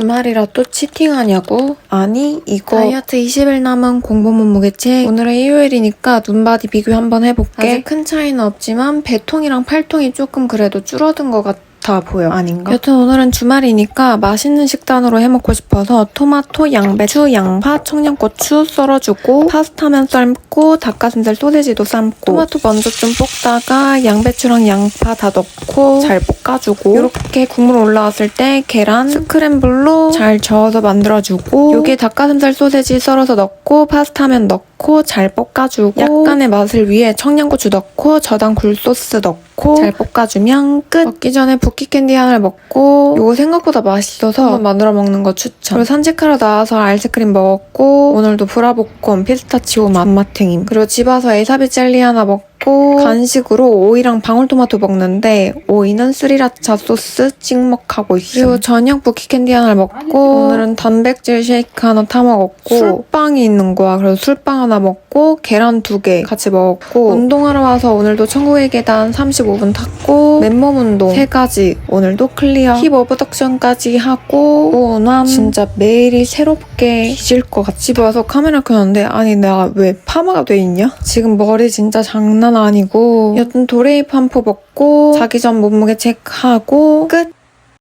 주말이라 또 치팅하냐고? 아니 이거 다이어트 20일 남은 공부 몸무게 책 오늘은 일요일이니까 눈바디 비교 한번 해볼게. 아직 큰 차이는 없지만 배통이랑 팔통이 조금 그래도 줄어든 것 같아 보여 아닌가? 여튼 오늘은 주말이니까 맛있는 식단으로 해먹고 싶어서 토마토, 양배추, 양파, 청양고추 썰어주고 파스타면 삶고 닭가슴살 소세지도 삶고 토마토 먼저 좀 볶다가 양배추랑 양파 다 넣고 잘 볶아주고 이렇게 국물 올라왔을 때 계란 스크램블로 잘 저어서 만들어주고 여기에 닭가슴살 소세지 썰어서 넣고 파스타면 넣고 잘 볶아주고 약간의 맛을 위해 청양고추 넣고 저당 굴소스 넣고 잘 볶아주면 끝 먹기 전에 붓기 캔디 하나를 먹고 이거 생각보다 맛있어서 만들어 먹는 거 추천. 그리고 산책하러 나와서 아이스크림 먹었고 오늘도 브라보콘 피스타치오 맛마탱임. 그리고 집 와서 에사비 젤리 하나 먹고 간식으로 오이랑 방울토마토 먹는데 오이는 스리라차 소스 찍먹하고 있어요. 그리고 저녁 부키 캔디 하나 먹고 오늘은 단백질 쉐이크 하나 타 먹었고 술빵이 있는 거야. 그래서 술빵 하나 먹고 계란 두 개 같이 먹었고 운동하러 와서 오늘도 천국의 계단 35분 탔고 맨몸 운동 세 가지 오늘도 클리어 힙 어브덕션까지 하고 오남 진짜 매일이 새롭게 잊을 것 같아. 집에 와서 카메라 켜는데 아니 내가 왜 파마가 돼 있냐? 지금 머리 진짜 장난 아니고 여튼 도레이 판포 먹고 자기 전 몸무게 체크하고 끝